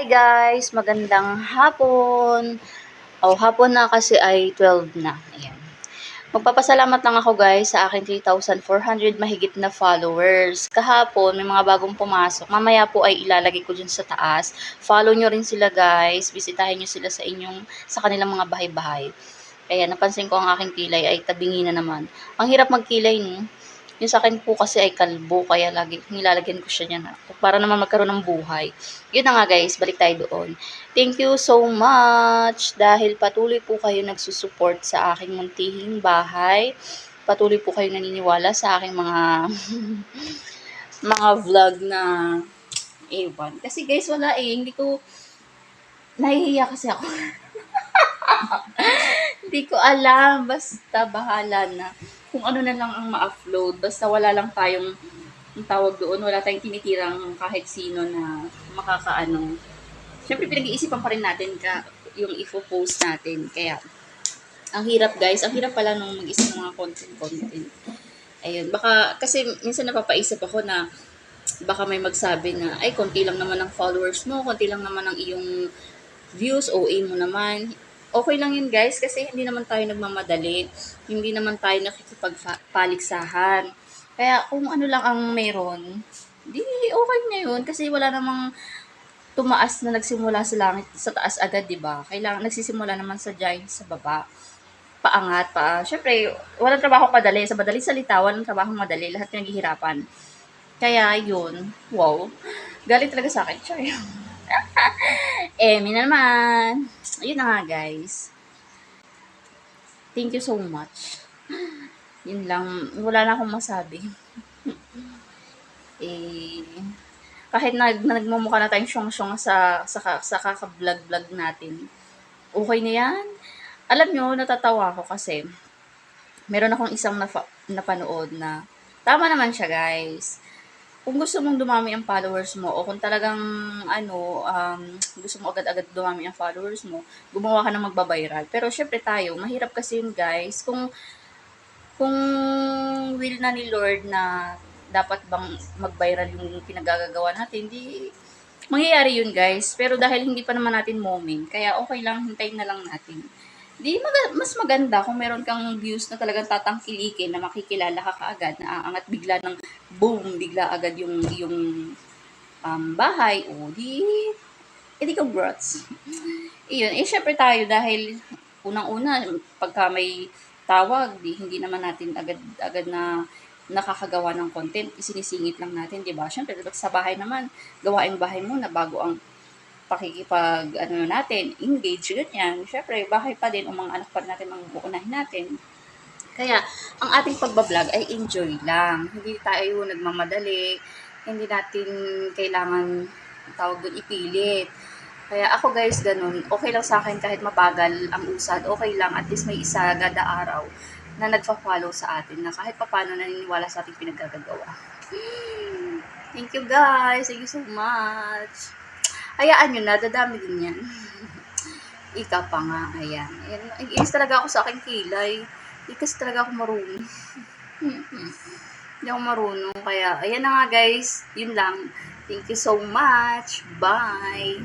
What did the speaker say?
Hi guys, magandang hapon. Oh, hapon na kasi ay 12 na. Ayan. Magpapasalamat lang ako guys sa aking 3,400 mahigit na followers. Kahapon, may mga bagong pumasok. Mamaya po ay ilalagay ko dyan sa taas. Follow nyo rin sila guys. Bisitahin nyo sila sa inyong, sa kanilang mga bahay-bahay. Kaya napansin ko ang aking kilay ay tabingi na naman. Ang hirap magkilay no. Yung sa akin po kasi ay kalbo, kaya lagi nilalagyan ko siya niyan para naman magkaroon ng buhay. Yun na nga guys, balik tayo doon. Thank you so much dahil patuloy po kayo nagsusupport sa aking muntihing bahay. Patuloy po kayo naniniwala sa aking mga mga vlog na ewan. Kasi guys, wala eh. Hindi ko nahihiya kasi ako. Hindi ko alam. Basta bahala na. Kung ano na lang ang ma-upload. Basta wala lang tayong ang tawag doon, wala tayong tinitirang kahit sino na makakaano. Siyempre, pinag-iisipan pa rin natin ka, yung ifo-post natin. Kaya, ang hirap guys. Ang hirap pala nung mag-isip ng mga content-content. Ayun. Baka, kasi minsan napapaisip ako na baka may magsabi na, ay, konti lang naman ang followers mo, konti lang naman ang iyong views, OA mo naman. Okay lang yun guys, kasi hindi naman tayo nagmamadali. Hindi naman tayo nakikipagpaliksahan. Kaya kung ano lang ang meron, di okay na yun. Kasi wala namang tumaas na nagsimula sa langit, sa taas agad, di ba? Kailangan, nagsisimula naman sa giant sa baba. Paangat, pa. Siyempre, walang trabaho madali. Sa madaling salita, walang trabaho madali. Lahat naghihirapan. Kaya, yun. Wow. Galing talaga sa akin. Char. Emi na naman. Ayun na nga, guys. Thank you so much. Yun lang. Wala na akong masabi. eh, kahit na, na nagmumukha na tayong syong-syong sa, sa, sa kaka-vlog-vlog natin, okay na yan. Alam nyo, natatawa ako kasi meron akong isang nafa, napanood na tama naman siya, guys kung gusto mong dumami ang followers mo o kung talagang ano um, gusto mo agad-agad dumami ang followers mo, gumawa ka ng magbabiral. Pero syempre tayo, mahirap kasi yun guys. Kung kung will na ni Lord na dapat bang mag-viral yung pinagagagawa natin, di mangyayari yun guys. Pero dahil hindi pa naman natin moment, kaya okay lang, hintayin na lang natin di mag- mas maganda kung meron kang views na talagang tatangkilikin na makikilala ka kaagad, na aangat bigla ng boom, bigla agad yung yung um, bahay, o di, edi ka brats. Iyon, eh syempre tayo dahil unang-una, pagka may tawag, di, hindi naman natin agad-agad na nakakagawa ng content, isinisingit lang natin, di ba? Syempre, sa bahay naman, gawain bahay muna bago ang pakikipag ano natin, engage, ganyan. Syempre, bahay pa din, o mga anak pa natin, mga uunahin natin. Kaya, ang ating pagbablog ay enjoy lang. Hindi tayo nagmamadali, hindi natin kailangan tawag doon ipilit. Kaya ako guys, ganun, okay lang sa akin kahit mabagal ang usad, okay lang, at least may isa gada araw na nagfa-follow sa atin na kahit papano naniniwala sa ating pinagagagawa. Thank you guys. Thank you so much. Hayaan nyo na, dadami din yan. Ika pa nga, ayan. ayan. Iis talaga ako sa aking kilay. Ikas talaga ako marunong. Hindi ako marunong. Kaya, ayan na nga guys. Yun lang. Thank you so much. Bye.